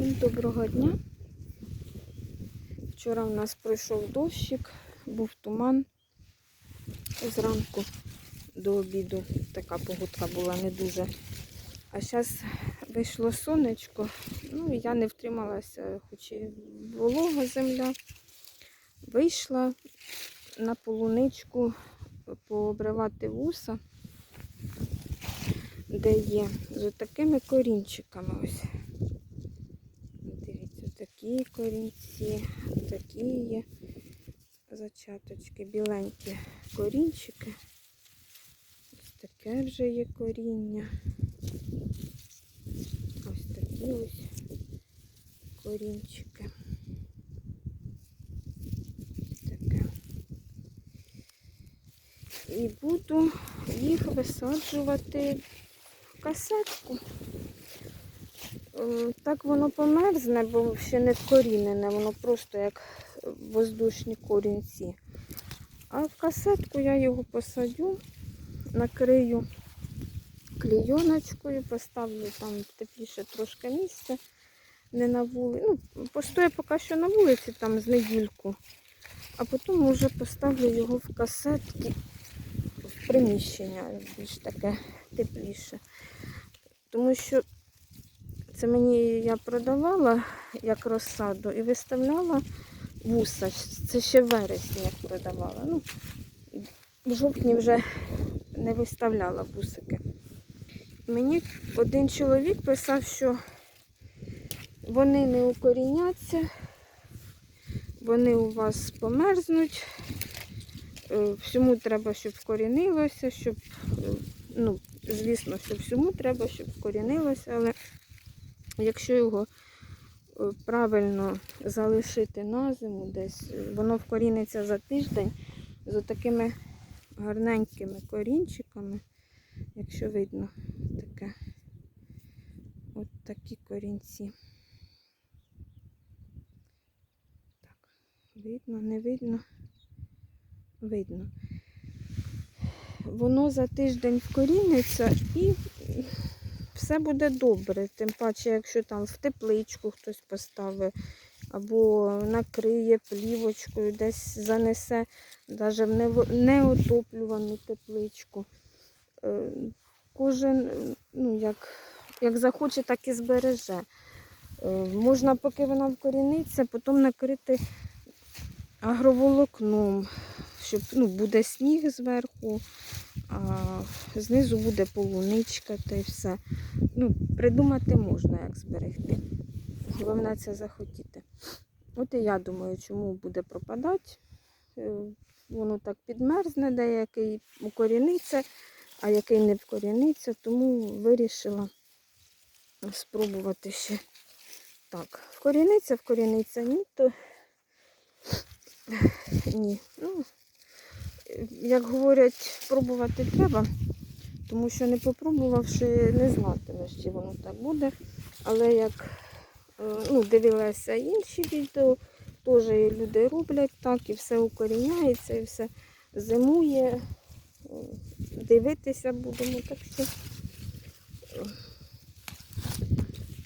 Всім доброго дня. Вчора в нас пройшов дощик, був туман. Зранку до обіду така погодка була не дуже. А зараз вийшло сонечко. Ну, я не втрималася, хоч і волога земля. Вийшла на полуничку пообривати вуса, де є з такими корінчиками ось. Такі корінці, такі є зачаточки, біленькі корінчики. Ось таке вже є коріння. Ось такі ось корінчики. І буду їх висаджувати в касетку. Е, Так воно померзне, бо ще не вкорінене, воно просто як воздушні корінці. А в касетку я його посадю, накрию клійоночкою, поставлю там тепліше трошки місця, не на вулиці. Ну, постоя поки що на вулиці, там з недільку, а потім вже поставлю його в касетки в приміщення більш таке тепліше. Тому що це мені я продавала як розсаду і виставляла вуса. Це ще в вересні як продавала. Ну, в жовтні вже не виставляла вусики. Мені один чоловік писав, що вони не укоріняться, вони у вас померзнуть. Е, Всьому треба, щоб вкорінилося, щоб, е, ну, звісно, що всьому треба, щоб вкорінилося, але якщо його е, правильно залишити на зиму, десь е, воно вкоріниться за тиждень з такими гарненькими корінчиками, якщо видно таке, от такі корінці. Так, видно, не видно, видно. Воно за тиждень вкоріниться і все буде добре. Тим паче, якщо там в тепличку хтось поставить, або накриє плівочкою, десь занесе навіть в неотоплювану тепличку. Е, Кожен, ну, як, як захоче, так і збереже. Е, Можна, поки вона вкоріниться, потім накрити агроволокном, щоб ну, буде сніг зверху, знизу буде полуничка та й все. Ну, придумати можна, як зберегти. Головне це захотіти. От і я думаю, чому буде пропадати. Е, Воно так підмерзне, деякий укоріниться, а який не вкоріниться, тому вирішила спробувати ще так. Вкоріниться, вкоріниться, ні, то ні. Ну, як говорять, пробувати треба, тому що не попробувавши, не знатимеш, чи воно так буде. Але як е, ну, дивилася інші відео, теж люди роблять так, і все укоріняється, і все зимує. Дивитися будемо, так що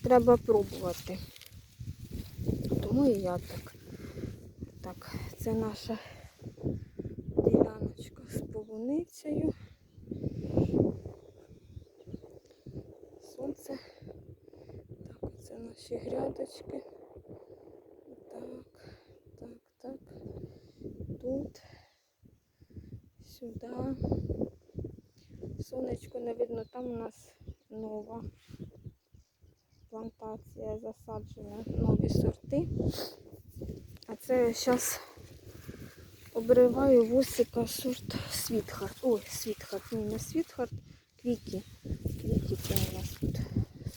треба пробувати. Тому і я так. Так, це наша полуницею. Сонце. Так, це наші грядочки. Так, так, так. Тут, сюди. Сонечко не видно, там у нас нова плантація засаджена, нові сорти. А це зараз обриваю вусика сорт Світхарт. Ой, Світхарт, ні, не Світхарт, Квікі. Квікі це у нас тут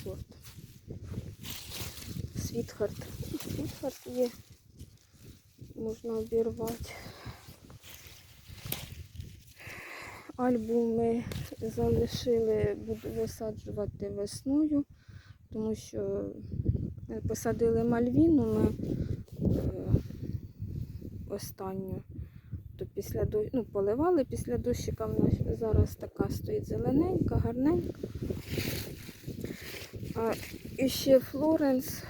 сорт. Світхарт. Світхарт є. Можна обірвати. Альбуми залишили, буду висаджувати весною, тому що е, посадили мальвіну ми е, останню, після дощ- ну, поливали після дощика, вона зараз така стоїть зелененька, гарненька. А і ще Флоренс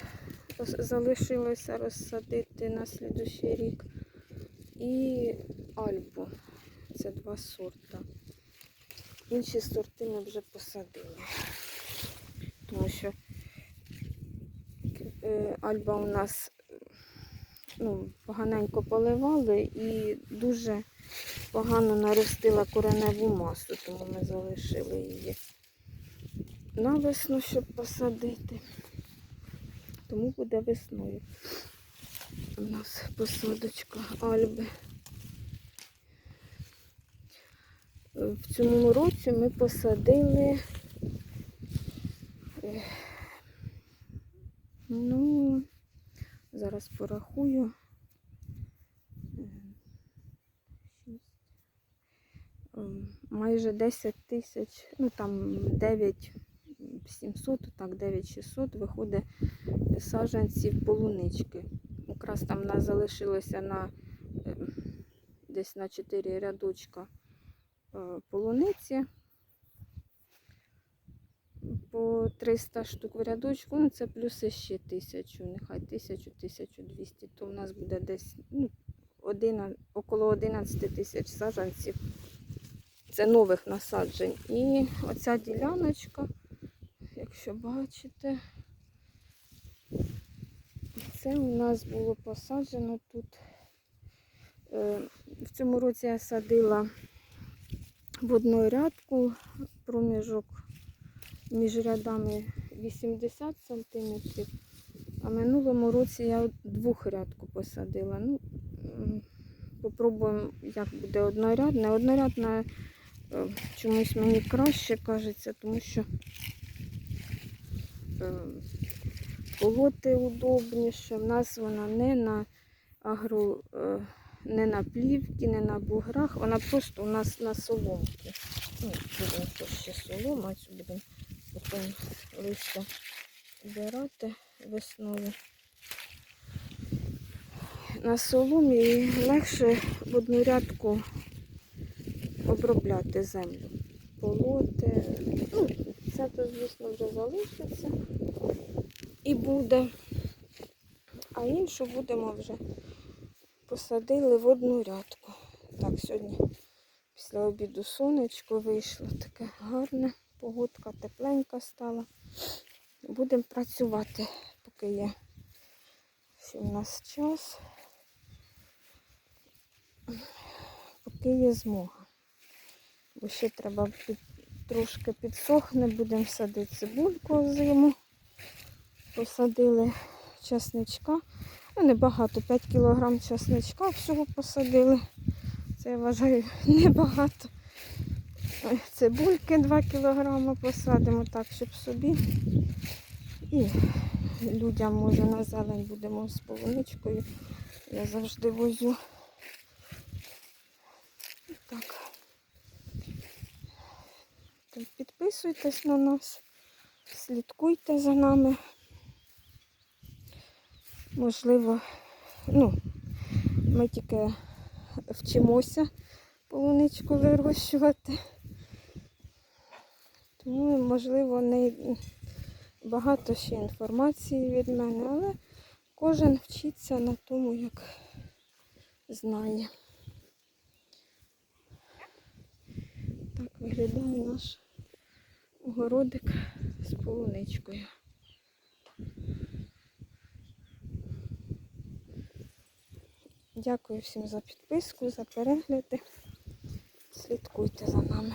залишилося розсадити на слідущий рік. І альбу. Це два сорта. Інші сорти ми вже посадили. Тому що е, альба у нас ну, поганенько поливали і дуже погано наростила кореневу масу, тому ми залишили її на весну, щоб посадити. Тому буде весною. У нас посадочка альби. В цьому році ми посадили е, ну, зараз порахую. Ем, Майже 10 тисяч, ну там 9 700, так 9600 виходить саджанців полунички. Якраз там нас залишилося на ем, десь на 4 рядочка е, полуниці. По 300 штук в рядочку, ну це плюс ще 1000, нехай 1000-1200, то в нас буде десь ну, один, около 11 тисяч саджанців. Це нових насаджень. І оця діляночка, якщо бачите, це у нас було посаджено тут. Е, В цьому році я садила в одну рядку проміжок між рядами 80 сантиметрів, а минулому році я двохрядку посадила. Ну, попробуємо, як буде однорядне. Однорядна е, чомусь мені краще кажеться, тому що е, полоти удобніше. В нас вона не на агро, е, не на плівки, не на буграх, вона просто у нас на соломці. Ну, будемо ще солома, цю будемо потім листя збирати весною. На соломі легше в одну рядку обробляти землю. Полоти. Ну, це то, звісно, вже залишиться і буде. А іншу будемо вже посадили в одну рядку. Так, сьогодні після обіду сонечко вийшло таке гарне, погодка тепленька стала. Будемо працювати, поки є ще в нас час, поки є змога. Бо ще треба під, трошки підсохне, будемо садити цибульку зиму. Посадили часничка. Ну, небагато, 5 кг часничка всього посадили. Це я вважаю небагато. Цибульки 2 кг посадимо так, щоб собі. І людям може на зелень будемо з полуничкою. Я завжди возю. Так. Так, Підписуйтесь на нас, слідкуйте за нами. Можливо, ну, ми тільки вчимося полуничку вирощувати. Тому, можливо, не багато ще інформації від мене, але кожен вчиться на тому, як знає. Так виглядає наш огородик з полуничкою. Дякую всім за підписку, за перегляди. Слідкуйте за нами.